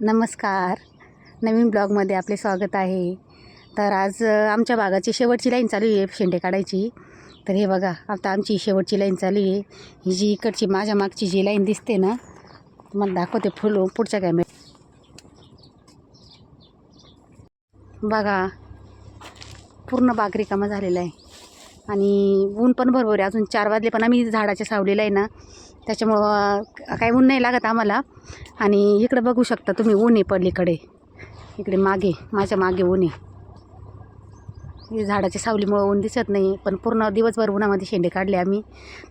नमस्कार. नवीन ब्लॉगमध्ये आपले स्वागत आहे. तर आज आमच्या बागाची शेवटची लाईन चालू आहे शेंडे काढायची. तर हे बघा आता आमची शेवटची लाईन चालू आहे. ही जी इकडची माझ्या मागची जी लाईन दिसते ना तुम्हाला दाखवते फुल पुढच्या कॅमेऱ्यात बघा पूर्ण बाग रिकामा झालेला आहे. आणि ऊन पण भरपूर आहे. अजून चार वाजले पण आम्ही झाडाच्या सावलीला आहे ना त्याच्यामुळं काय काही ऊन नाही लागत आम्हाला. आणि इकडं बघू शकता तुम्ही ऊन आहे पडलीकडे इकडे मागे माझ्या मागे ऊन आहे. हे झाडाच्या सावलीमुळं ऊन दिसत नाही पण पूर्ण दिवसभर उन्हामध्ये शेंडे काढले आम्ही.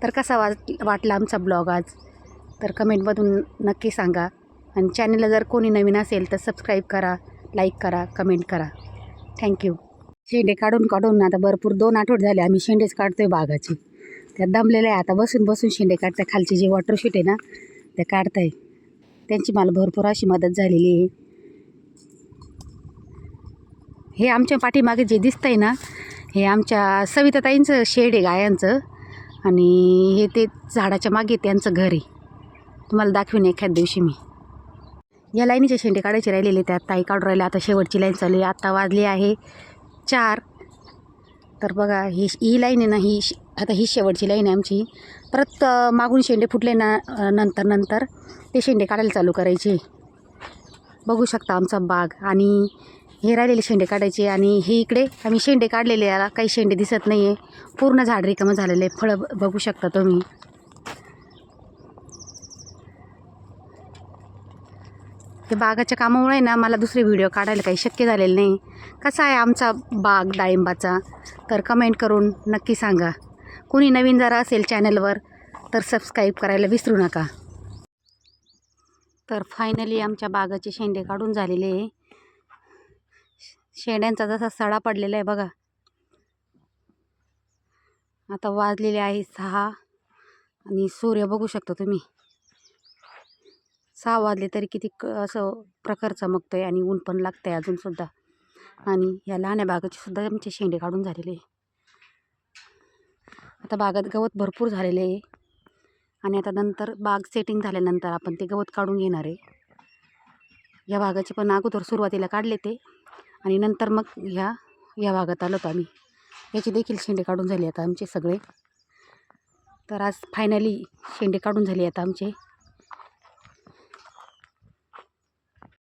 तर कसा वाट वाटला आमचा ब्लॉग आज? तर कमेंटमधून नक्की सांगा. आणि चॅनलला जर कोणी नवीन असेल तर सबस्क्राईब करा लाईक करा कमेंट करा. थँक्यू शेंडे काढून काढून आता भरपूर दोन आठवड झाले आम्ही शेंडेच काढतोय बागाची. त्यात दमलेलं आहे. आता बसून बसून शेंडे काढताय खालची वॉटर शूट आहे ना ते काढताय. त्यांची मला भरपूर अशी मदत झालेली आहे. हे आमच्या पाठीमागे जे दिसतंय ना हे आमच्या सविताताईंचं शेड आहे गायांचं. आणि हे ते झाडाच्या मागे त्यांचं घर आहे. तुम्हाला दाखवीन एखाद दिवशी मी. या लाईनीचे शेंडे काढायचे राहिलेले त्यात ताई काढून राहिले आता शेवटची लाईन चालू आहे. आत्ता वाजली आहे चार. तर बघा ही ही लाईन आहे ना ही श- आता ही शेवटची लाईन आहे आमची. परत मागून शेंडे फुटले ना नंतर नंतर ते शेंडे काढायला चालू करायचे. बघू शकता आमचा बाग आणि हे राहिलेले शेंडे काढायचे आणि हे इकडे आम्ही शेंडे काढलेले याला काही शेंडे दिसत नाही आहे पूर्ण झाड रिकामं झालेलं आहे. फळं ब- बघू शकता तुम्ही. ते बागाच्या कामामुळे ना मला दुसरे व्हिडिओ काढायला काही शक्य झालेलं नाही. कसा आहे आमचा बाग डाळिंबाचा? तर कमेंट करून नक्की सांगा. कोणी नवीन जरा असेल चॅनलवर तर सबस्क्राईब करायला विसरू नका. तर फायनली आमच्या बागाचे शेंडे काढून झालेले आहे. शेंड्यांचा जसा सडा पडलेला आहे बघा. आता वाजलेले आहे सहा आणि सूर्य बघू शकता तुम्ही. सहा वाजले तरी किती क असं प्रखर चमकतं आहे आणि ऊन पण लागतं आहे अजूनसुद्धा आणि या लहान्या बागाचे सुद्धा आमचे शेंडे काढून झालेले. आहे आता बागात गवत भरपूर झालेले आहे. आणि आता नंतर बाग सेटिंग झाल्यानंतर आपण ते गवत काढून घेणार आहे. या भागाचे पण अगोदर सुरुवातीला काढले ते आणि नंतर मग ह्या या भागात आलो होतो आम्ही. याचे देखील शेंडे काढून झाले आता आमचे सगळे. तर आज फायनली शेंडे काढून झाले आता आमचे.